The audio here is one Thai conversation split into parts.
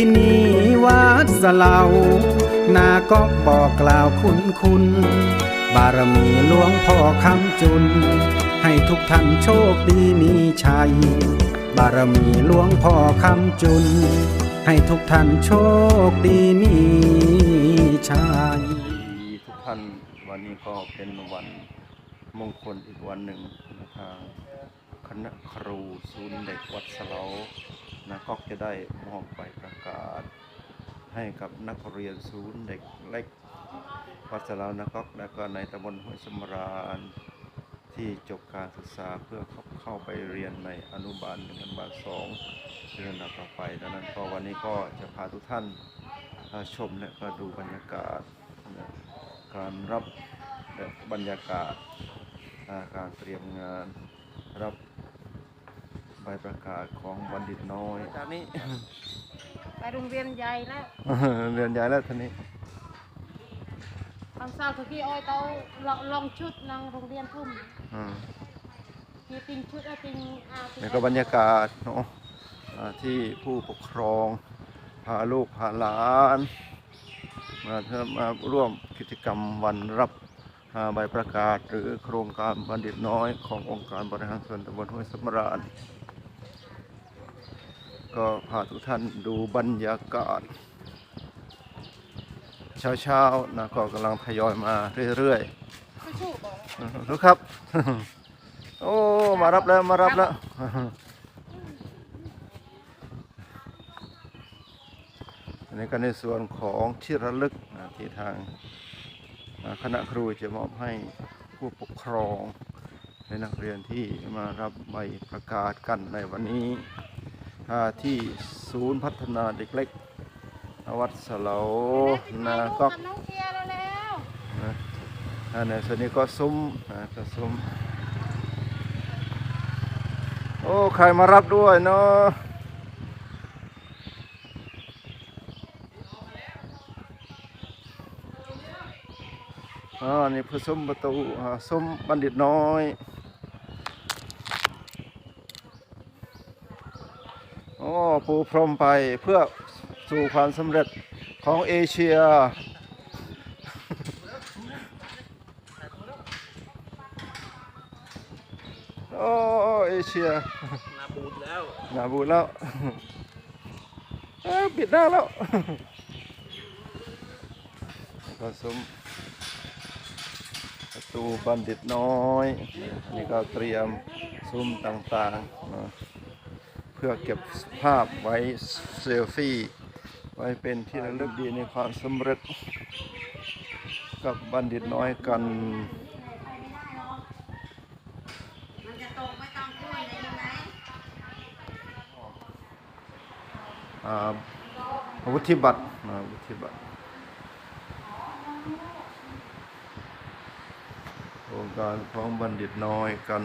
ที่นี่วัดสะเลานาก็บอกกล่าวคุณคุณ บารมีหลวงพ่อคำจุน ให้ทุกท่านโชคดีมีชัย บารมีหลวงพ่อคำจุน ให้ทุกท่านโชคดีมีชัยดีทุกท่านวันนี้ก็เป็นวันมงคลอีกวันหนึ่งนะทางคณะครูศูนย์เด็กวัดสะเลา นะก็จะได้มอบใบประกาศ ให้กับนักเรียนศูนย์เด็กเล็กวัดสลานะก็และก็ในตำบลห้วยสมราณที่จบการศึกษาเพื่อเข้าขาไปเรียนในอนุบาลหนึ่งอนุบาลสองเดือนต่อไป ดังนั้นก็วันนี้ก็จะพาทุกท่านมาชมและก็ดูบรรยากาศการรับบรรยากาศการเตรียมงานรับ ใบประกาศของบัณฑิตน้อยจากนี้ ไปโรงเรียนใหญ่แล้วเรียนใหญ่แล้วท่านนี้บางสาวทุกี้อ้อยเตาลองลองชุดนางโรงเรียนทุ่มอืมมีติงชุดอะติงอาติงนี่ก็บรรยากาศเนาะอ่าที่ผู้ปกครอง พาลูกพาหลานมาเพื่อมาร่วมกิจกรรมวันรับอ่าใบประกาศ หรือโครงการบัณฑิตน้อยขององค์การบริหารส่วนตำบลห้วยสมราณ ก็พาทุกท่านดูบรรยากาศ เช้าๆนะก็กำลังทยอยมาเรื่อยๆรู้ครับ โอ้มารับแล้วมารับแล้วอันนี้ก็ในส่วนของที่ระลึกนะที่ทางคณะครูจะมอบให้ผู้ปกครองและนักเรียนที่มารับใบประกาศกันในวันนี้ ที่ศูนย์พัฒนาเด็กเล็ก วัดสะเหลานาก็ทำน้องเกียร์แล้วนะอันนี้ส่วนนี้ก็ซุ้มนะก็ซุ้มโอ้ ใครมารับด้วยเนาะอ๋อนี่คือซุ้มประตูอ่าซุ้มบัณฑิตน้อย โอ้ ปูพรมไปเพื่อสู่ความสำเร็จของเอเชีย โอ้เอเชียนาบูดแล้วหนาบูดแล้วเอ้าปิดหน้าแล้วก็ซุ้มประตูบัณฑิตน้อยนนี่ก็เตรียมซุ้มต่างๆนะ เพื่อเก็บภาพไว้เซลฟี่ ไว้เป็นที่ระลึกดีในความสำเร็จ กับบัณฑิตน้อยกันอ่าวุฒิบัตรอ่าวุฒิบัตรโครงการของบัณฑิตน้อยกัน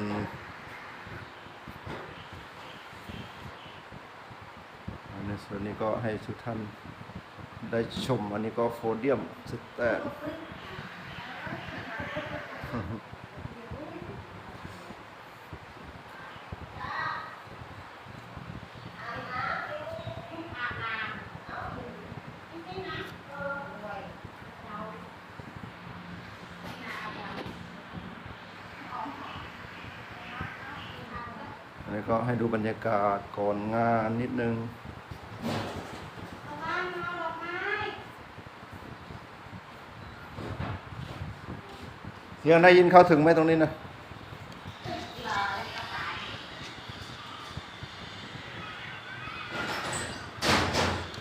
อ่าใน ส่วนนี้ก็ให้ทุกท่านได้ชมอันนี้ก็โฟเดียมสแตนอันนี้ก็ให้ดูบรรยากาศก่อนงานนิดนึง ยงได้ยินเข้าถึงไหมตรงนี้นะ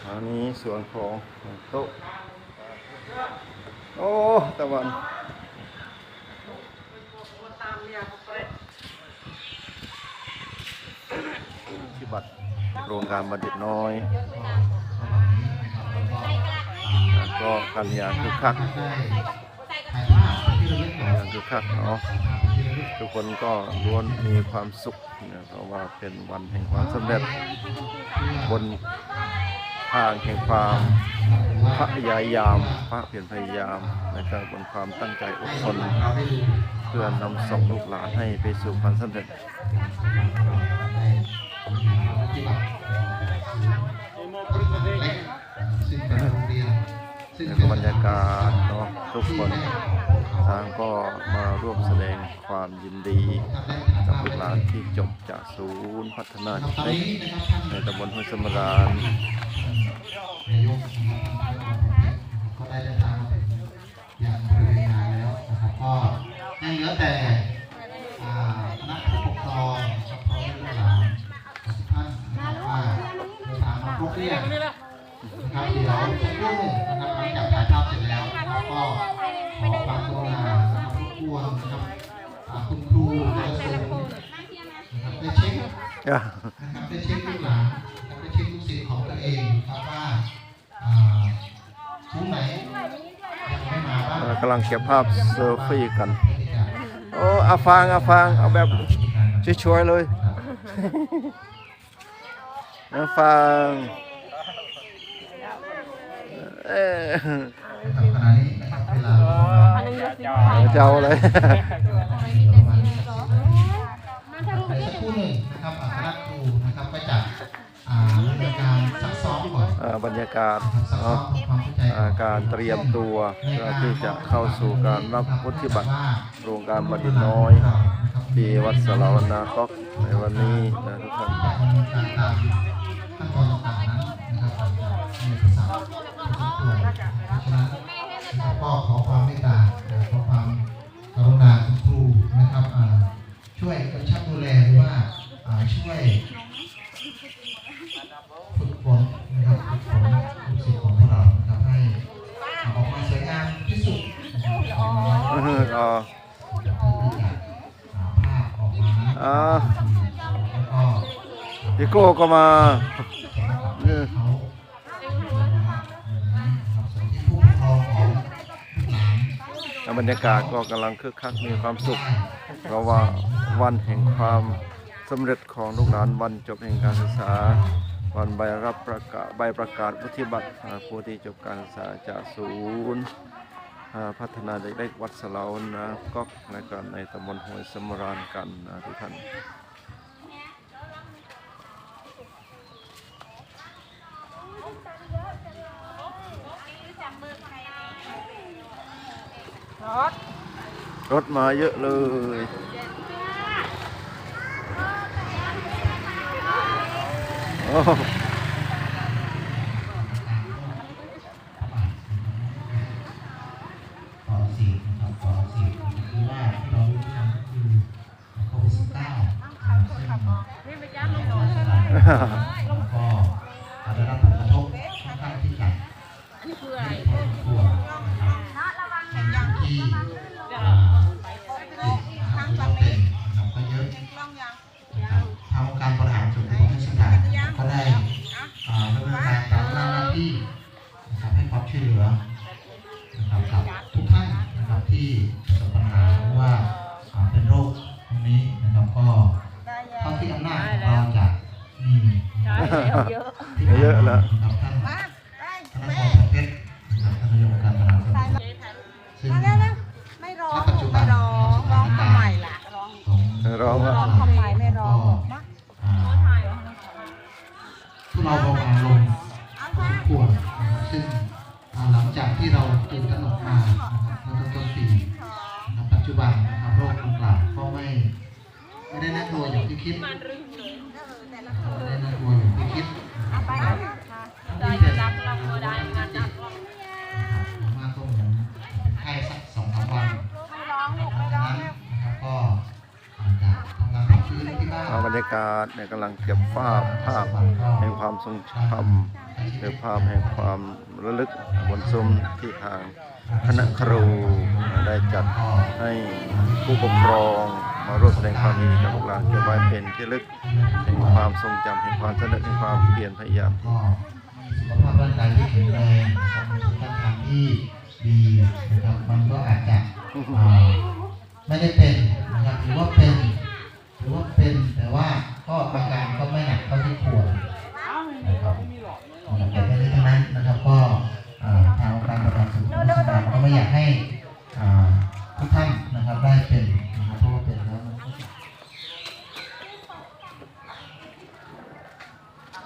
อันนี้ส่วนของโต๊ะโอ้ตะวันที่บัตรโรงการบัณฑิตน้อยก็กันอย่างคึกคัก อย่างคึกคักเนาะทุกคนก็ล้วนมีความสุขนะเพราะว่าเป็นวันแห่งความสำเร็จบนทางแห่งความพยายามภาคเพียรพยายามนะครับบนความตั้งใจอดทนเพื่อนำส่งลูกหลานให้ไปสู่ความสำเร็จโมปรึกเว แล้วก็บรรยากาศเนาะทุกคนทางก็มาร่วมแสดงความยินดีกับลูกหลานที่จบจากศูนย์พัฒนาเด็กในตำบลห้วยสมราน เก็บภาพเซลฟี่กัน โอ้อาฟางอาฟางเอาแบบช่วยๆเลยอาฟางเออนะครับขณะนี้นะครับเวลาอันนึงยกสิเจ้าเลย บรรยากาศการเตรียมตัวเพื่อที่จะเข้าสู่การรับวุฒิบัตรโครงการบัณฑิตน้อยที่วัดสลาวนาคอในวันนี้นะทุกท่านนี่ภาษาตัวศาสนาก็ขอความเมตตาขอความกรุณาคุณครูนะครับช่วยกำชับดูแลหรือว่าช่วยฝึกฝนนะครับฝึกฝนลูกศิษย์ของพวกเรานะครับให้ออกมาสวยงามที่สุดนะครับอย่างน้อย อื้อหืออ๋อ จะเพื่อที่จะหาภาพออกมานะ อ่า แล้วก็ พี่ โก้ก็มาอารับส่วนที่ผู้ปกครอานบรยากาศก็กำลังคึกคักมีความสุข เพราะว่าวันแห่งความสำเร็จของลูกหลานวันจบแห่งการศึกษา วันใบรับประกาศใบประกาศวุฒิบัตรผู้ที่จบการศึกษาจากศูนย์พัฒนาเด็กวัดสเลานะก็และกันในตำบลห้วยสมรานกันนะทุกท่าน รถมาเยอะเลยโอ้ นกมานะครับเมื่อต้นต้นปีนะครับปัจจุบันนะครับโรคดังกล่าวก็ไม่ไม่ได้น่ากลัวอย่างที่คิดไม่ได้น่ากลัวอย่างที่คิดนะครับรับเราได้งานจับมากก็เหมือนเป็นไข้สักสองสามวันไม่ร้องลูกเพไม่างนั้นนะครับก็อาจจะทำงานพักฟื้นที่บ้านอ่าบรรยากาศเนี่ยกำลังเก็บภาพภาพแห่งความทรงจำหรือภาพแห่งความระลึกบนซุ้มที่ทาง คณะครูได้จัดให้ผู้ปกครองมาร่วมแสดงความยินดีกับลูกหลานเก็บไว้เป็นที่ลึกแห่งความทรงจำแห่งความสนึกแห่งความเพียรพยายามสุขภาพร่างกายที่แข็งแรงนะครับมีสุขภาพทางที่ดีนะครับมันก็อาจจะไม่ได้เป็นนะครับหรือว่าเป็นหรือว่าเป็นแต่ว่าก็อาการก็ไม่หนักเท่าที่ควรนะครับแต่ทั้งนี้ทั้งนั้นนะครับก็อ่า ทางองค์การบริหารส่วนตำบลเทศบาลก็ไม่อยากให้ทุกท่านนะครับได้เป็นนะครับเพราะว่าเป็นแล้วมันก็จะ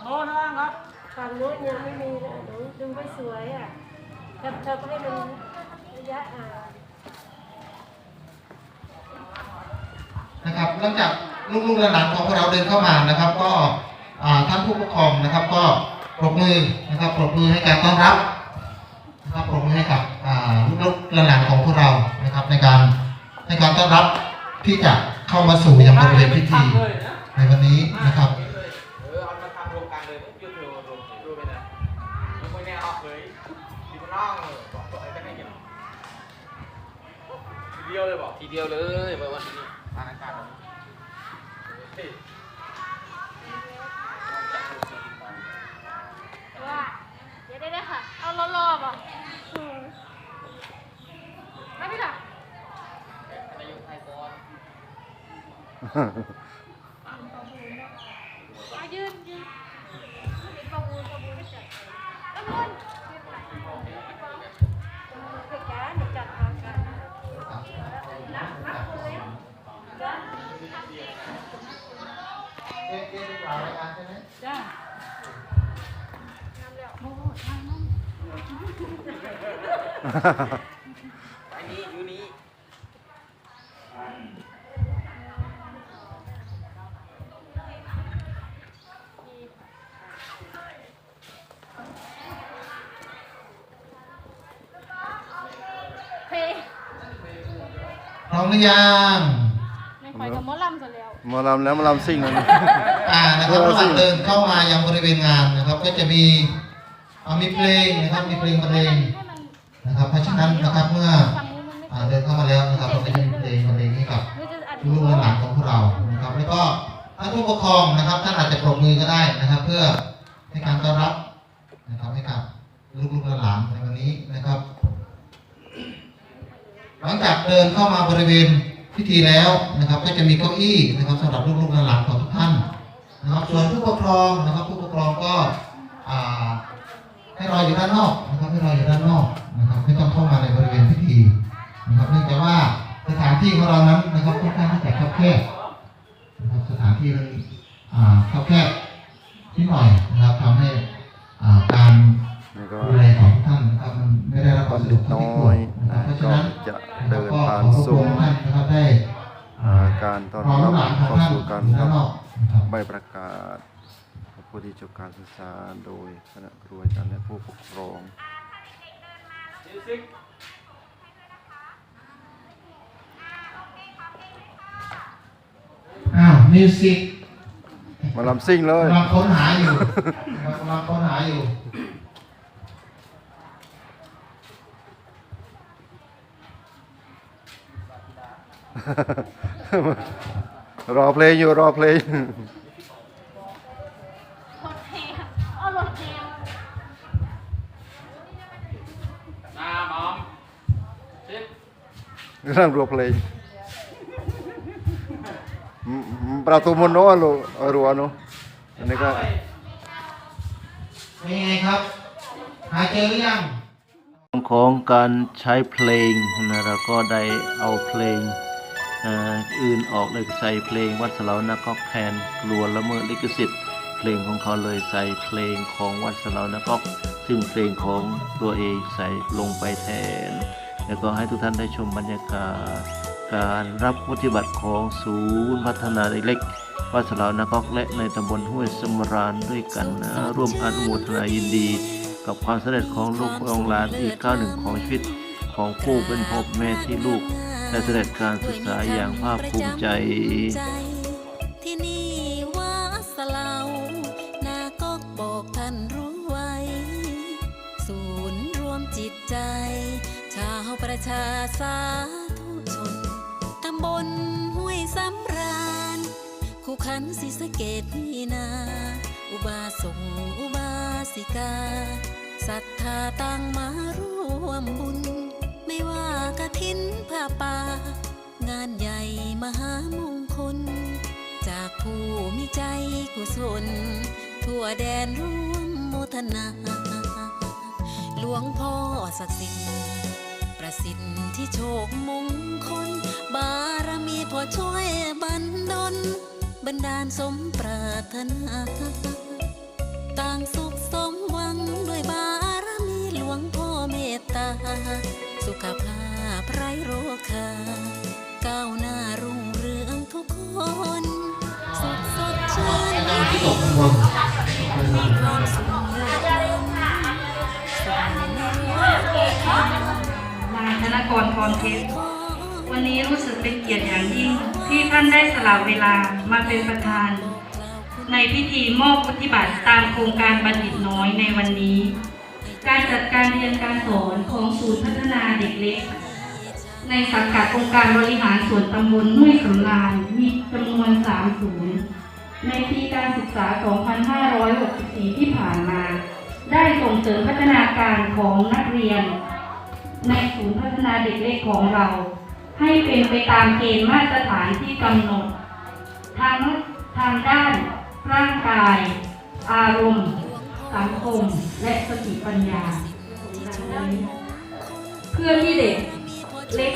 โน้นครับฝั่งโน้นยังไม่มีเลยหนูดึงไม่สวยอะเธอเธอก็ให้ดูระยะอ่านะครับหลังจากลูกๆหลานของพวกเราเดินเข้ามานะครับ ก็ท่านผู้ปกครองนะครับ ก็ปรบมือนะครับปรบมือให้การต้อนรับ นะครับปรบมือให้กับลูกหลานของพวกเรานะครับ ในการในการต้อนรับที่จะเข้ามาสู่ยังบริเวณพิธีในวันนี้นะครับทีเดียเอาเลยบอกทีเดียวเลยบอกทีเดียวเลยบอว่าทีนี้ทางการเฮ้ย ว่าเดี๋ยวได้ได้ค่ะ เอารอบๆอะอืมไม่พี่ล่ะ นายกไทยบอล มายืนยืนเห็นประมูลประมูลไม่จัดประมูลยืนไปเด็กแก่เด็กจัดทางกันนับนับคนแล้วจ้าจ้า อันนี้อยู่นี้ เพลง พ ร้อมหรือยังไม่ค่อยกับหมอลำซะแล้วหมาลำแล้วหมาลำซิ่งแล้วนะ อ่านะครับระหว่างเดินเข้ามายังบริเวณงานนะครับ ก็จะมีอ่ามีเพลงนะครับมีเพลงบรรเลงให้มันนะครับเพราะฉะนั้นนะครับเมื่อฟังนู้นมันไม่อ่าเดินเข้ามาแล้วนะครับเราก็จะมีเพลงบรรเลงให้กับไม่จะอัด ลูกๆหลานๆของพวกเรานะครับ แล้วก็ท่านผู้ปกครองนะครับท่านอาจจะปรบมือก็ได้นะครับ เพื่อให้การต้อนรับนะครับให้กับลูกๆหลานๆในวันนี้นะครับ หลังจากเดินเข้ามาบริเวณพิธีแล้วนะครับ ก็จะมีเก้าอี้นะครับสำหรับลูกๆหลานๆของทุกท่านนะครับ ส่วนผู้ปกครองนะครับ ผู้ปกครองก็ให้รออยู่ด้านนอกนะครับให้รออยู่ด้านนอกนะครับไม่ต้องเข้ามาในบริเวณพิธีนะครับเนื่องจากว่าสถานที่ของเรานั้นนะครับค่อนข้างที่จะคับแคบนะครับสถานที่มันอ่าคับแคบนิดหน่อยนะครับทำให้การดูแลของท่านนะครับมันไม่ได้รับความสะดวกเท่า ประกาศผู้ที่จบการศึกษาโดยคณะครูอาจารย์และผู้ปกครองมิวสิกอ้าวมิวสิกหมาลำซิ่งเลยกำลังค้นหาอยู่กำลังค้นหาอยู่รอเพลงอยู่รอเพลง กำลังรอเพลงอืมอืมประตูมนโนอะลูกเอารัวเนาะอันนี้ก็เป็นไงครับ หาเจอหรือยังของการใช้เพลงนะเราก็ได้เอาเพลงเอ่ออื่นออกเลยใส่เพลงวัดสลาวนักก็แคนกลัวละเมิดลิขสิทธิ์เพลงของเขาเลยใส่เพลงของวัดสลาวนักก็ซึ่งเพลงของตัวเองใส่ลงไปแทน แล้วก็ให้ทุกท่านได้ชมบรรยากาศ การรับปฏิบัติของศูนย์พัฒนาเด็กเล็กวัดสลาวนักอกและในตำบลห้วยสมรานด้วยกันนะร่วมอนุโมทนายินดี กับความสำเร็จของลูกของหลานอีกก้าวหนึ่งของชีวิตของผู้เป็นพ่อแม่ที่ลูกได้เสด็จการศึกษาอย่างภาคภูมิใจ สาธุชนตำบลห้วยสำราญคู่ขันศรีสะเกดนี่นา อุบาสงอุบาสิกาศรัทธาตั้งมาร่วมบุญ ไม่ว่ากระถินผ้าป่างานใหญ่มหามงคล จากผู้มีใจกุศล ทั่วแดนร่วมโมทนา หลวงพ่อศักดิ์สิทธิ์ สิทธิ์ที่โชคมงคล บารมีพอช่วยบันดลบันดาลสมปรารถนา ต่างสุขสมหวังด้วยบารมีหลวงพ่อเมตตา สุขภาพไร้โรคาก้าวหน้ารุ่งเรืองทุกคน สุขสดชื่นที่ตกข้างบนมีความสุข นายกรพรเพชรวันนี้รู้สึกเป็นเกียรติอย่างยิ่งที่ท่านได้สละเวลามาเป็นประธาน ในพิธีมอบวุฒิบัตรตามโครงการบัณฑิตน้อยในวันนี้ การจัดการเรียนการสอนของศูนย์พัฒนาเด็กเล็ก ในสังกัดองค์การบริหารส่วนตำบลห้วยสำรานมีจำนวน3ศูนย์ในปีการศึกษา 2564 ที่ผ่านมา ได้ส่งเสริมพัฒนาการของนักเรียน ในศูนย์พัฒนาเด็กเล็กของเรา ให้เป็นไปตามเกณฑ์มาตรฐานที่กำหนดทั้งทางด้านร่างกาย อารมณ์ สังคม และสติปัญญา เพื่อที่เด็กเล็ก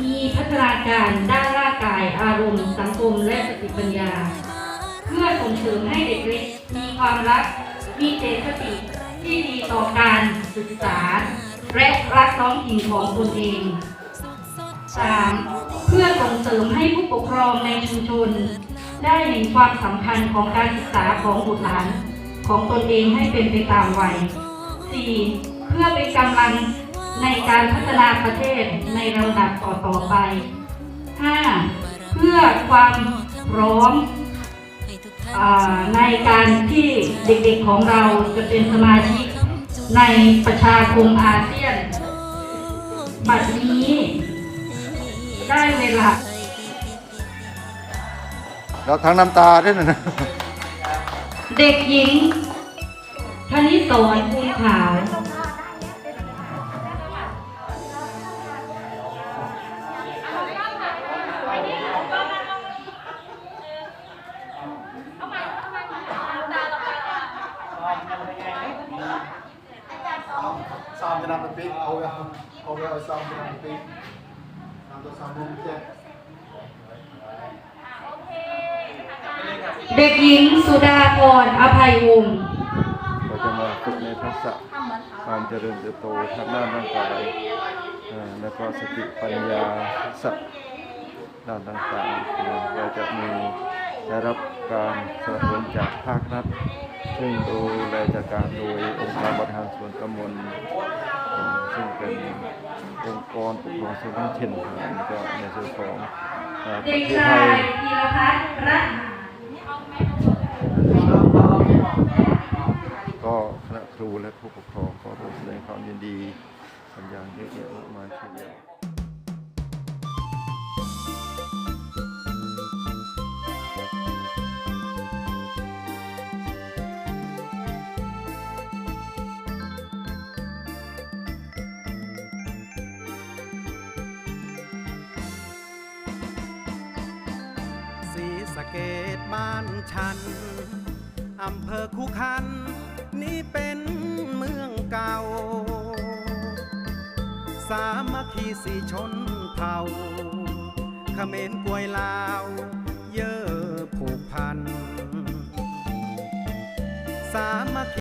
มีพัฒนาการด้านร่างกาย อารมณ์ สังคม และสติปัญญา เพื่อส่งเสริมให้เด็กเล็กมีความรัก มีเจตสติ ที่ดีต่อการศึกษา และรักท้องถิ่นของตนเอง 3. เพื่อส่งเสริมให้ผู้ปกครองในชุมชน ได้เห็นความสำคัญของการศึกษาของบุตรหลานของตนเองให้เป็นไปตามวัย 4. เพื่อเป็นกำลังในการพัฒนาประเทศในลำดับต่อๆไป 5. เพื่อความพร้อม ในการที่เด็กๆของเราจะเป็นสมาชิกในประชาคมอาเซียน บัดนี้ได้เวลาแล้วทั้งน้ำตาด้วยนะเด็กหญิงธนิสรภูขาว เริญเติบโตทางด้านร่างกายแล้วก็สติปัญญาทักษะด้านต่างๆเราจะมีได้รับการสนับสนุนจากภาครัฐ ซึ่งดูแลจัดการโดยองค์การบริหารส่วนตำบลซึ่งเป็นองค์กรปกครองส่วนท้องถิ่นก็ในส่วนของประเทศไทย ย ธีรพัฒน์รัตน์ ก็ ครูและผู้ปกครองก็ร่วมแสดงความยินดีกันอย่างเยอะแยะมากมายทีเดียวสีสะเกตบ้านฉัน อำเภอคูขัน นี่เป็น เก่า สามัคคีสีชนเผ่าเขมรกวยลาว เยอะผูกพัน สามัคคี